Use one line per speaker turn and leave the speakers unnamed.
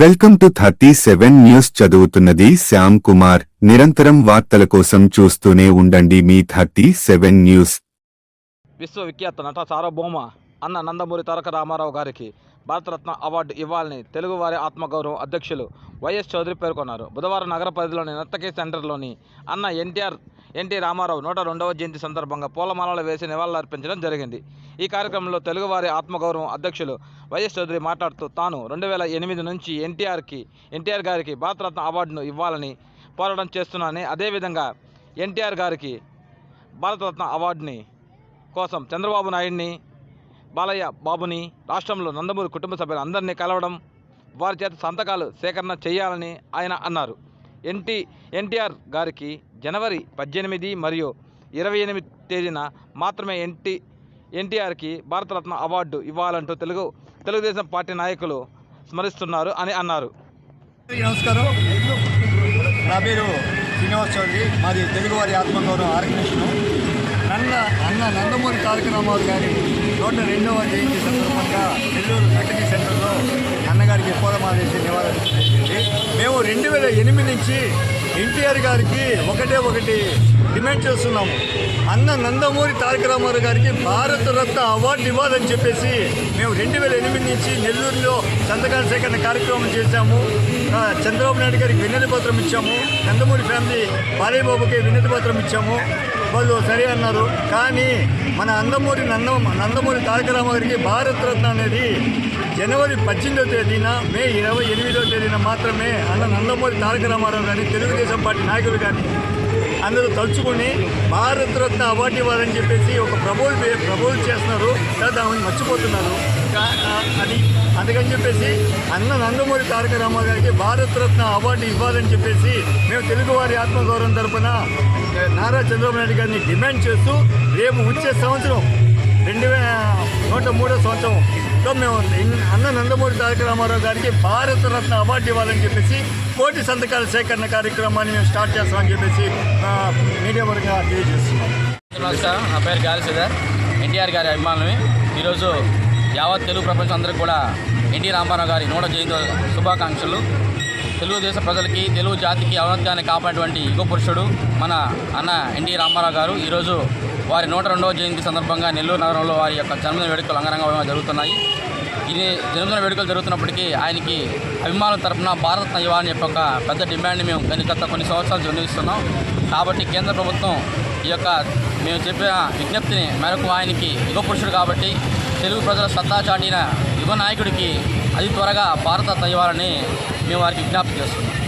Welcome to thirty seven news చదువుతున్నది శ్యామ్ కుమార్. నిరంతరం వార్తల కోసం చూస్తూనే ఉండండి మీ థర్టీ సెవెన్ న్యూస్.
విశ్వవిఖ్యాత నట సార్వభౌమ అన్న నందమూరి తారక రామారావు గారికి భారతరత్న అవార్డు ఇవ్వాలని తెలుగువారి ఆత్మగౌరవం అధ్యక్షులు వైఎస్ చౌదరి పేర్కొన్నారు. బుధవారం నగర పరిధిలోని నర్తకి సెంటర్లోని అన్న ఎన్టీఆర్ ఎన్టీ రామారావు నూట రెండవ జయంతి సందర్భంగా పూలమాలలు వేసి నివాళులర్పించడం జరిగింది. ఈ కార్యక్రమంలో తెలుగువారి ఆత్మగౌరవం అధ్యక్షులు వైఎస్ చౌదరి మాట్లాడుతూ తాను రెండు వేల ఎనిమిది నుంచి ఎన్టీఆర్కి ఎన్టీఆర్ గారికి భారతరత్న అవార్డును ఇవ్వాలని పోరాటం చేస్తున్నానని అదేవిధంగా ఎన్టీఆర్ గారికి భారతరత్న అవార్డుని కోసం చంద్రబాబు నాయుడిని బాలయ్య బాబుని రాష్ట్రంలో నందమూరి కుటుంబ సభ్యులు అందరినీ కలవడం వారి చేత సంతకాలు సేకరణ చేయాలని ఆయన అన్నారు. ఎన్టీ ఎన్టీఆర్ గారికి జనవరి పద్దెనిమిది మరియు ఇరవై ఎనిమిది తేదీన మాత్రమే ఎన్టీ ఎన్టీఆర్కి భారతరత్న అవార్డు ఇవ్వాలంటూ తెలుగు తెలుగుదేశం పార్టీ నాయకులు స్మరిస్తున్నారు అని అన్నారు.
నమస్కారం. నా పేరు శ్రీనివాస్ చౌదరి. మాది తెలుగువారి ఆత్మగౌరవం ఆర్గనైజేషన్. నన్న అన్న నందమూరి తారక రామారావు గారి నూట రెండవ జయంతి సందర్భంగా నెల్లూరు నటకి సెంటర్లో అన్నగారికి పూలమాలేసి నివాళులర్పించింది మేము రెండు వేల ఎనిమిది నుంచి ఎన్టీఆర్ గారికి ఒకటే ఒకటి డిమాండ్ చేస్తున్నాము. అన్న నందమూరి తారక రామారావు గారికి భారత రత్న అవార్డు ఇవ్వాలని చెప్పేసి మేము రెండు వేల ఎనిమిది నుంచి నెల్లూరులో సంతకాల సేకరణ కార్యక్రమం చేశాము. చంద్రబాబు నాయుడు గారికి వినతి పత్రం ఇచ్చాము. నందమూరి ఫ్యామిలీ బాలయ్యబాబుకి వినతి పత్రం ఇచ్చాము. వాళ్ళు సరే అన్నారు. కానీ మన నందమూరి నంద నందమూరి తారక రామారావు భారత రత్న అనేది జనవరి పద్దెనిమిదో తేదీన మే ఇరవై ఎనిమిదో తేదీన మాత్రమే అన్న నందమూరి తారక రామారావు గారిని తెలుగుదేశం పార్టీ నాయకులు కానీ అందరూ తలుచుకుని భారత రత్న అవార్డు ఇవ్వాలని చెప్పేసి ఒక ప్రపోజ్ ప్రబోల్ చేస్తున్నారు. తర్వాత ఆమెను మర్చిపోతున్నారు. అది అందుకని చెప్పేసి అన్న నందమూరి తారక రామారావు గారికి భారత రత్న అవార్డు ఇవ్వాలని చెప్పేసి మేము తెలుగువారి ఆత్మగౌరవం తరపున నారా చంద్రబాబు నాయుడు గారిని డిమాండ్ చేస్తూ రేపు వచ్చే సంవత్సరం రెండు వేల నూట మూడో సంవత్సరం సంవత్సరంలో మేము అన్న నందమూరి తారక రామారావు గారికి భారత రత్న అవార్డు ఇవ్వాలని చెప్పేసి కోటి సంతకాల సేకరణ కార్యక్రమాన్ని మేము స్టార్ట్ చేస్తామని చెప్పేసి మీడియా వర్గంగా తెలియజేస్తున్నాం.
నమస్కారం నా పేరు గాలి శ్రీధర్. ఎన్టీఆర్ గారి అభిమానులు ఈరోజు యావత్ తెలుగు ప్రపంచం అందరికీ కూడా ఎన్టీ రామారావు గారి నూట జయంతి శుభాకాంక్షలు. తెలుగుదేశం ప్రజలకి తెలుగు జాతికి ఔన్నత్యాన్ని కాపాడినటువంటి యుగ పురుషుడు మన అన్న ఎన్టీ రామారావు గారు. ఈరోజు వారి నూట రెండవ జయంతి సందర్భంగా నెల్లూరు నగరంలో వారి యొక్క జన్మదిన వేడుకలు అంగరంగ జరుగుతున్నాయి. ఇది జన్మదిన వేడుకలు జరుగుతున్నప్పటికీ ఆయనకి అభిమానుల తరపున భారత ఇవ్వాలని చెప్పి ఒక పెద్ద డిమాండ్ని మేము గత గత కొన్ని సంవత్సరాలు వినియోగిస్తున్నాం కాబట్టి కేంద్ర ప్రభుత్వం ఈ యొక్క మేము చెప్పిన విజ్ఞప్తిని మేరకు ఆయనకి యుగ పురుషుడు కాబట్టి తెలుగు ప్రజల సత్తా చాటిన యుగ నాయకుడికి అతి త్వరగా భారత ఇవ్వాలని మేము వారికి విజ్ఞప్తి చేస్తున్నాం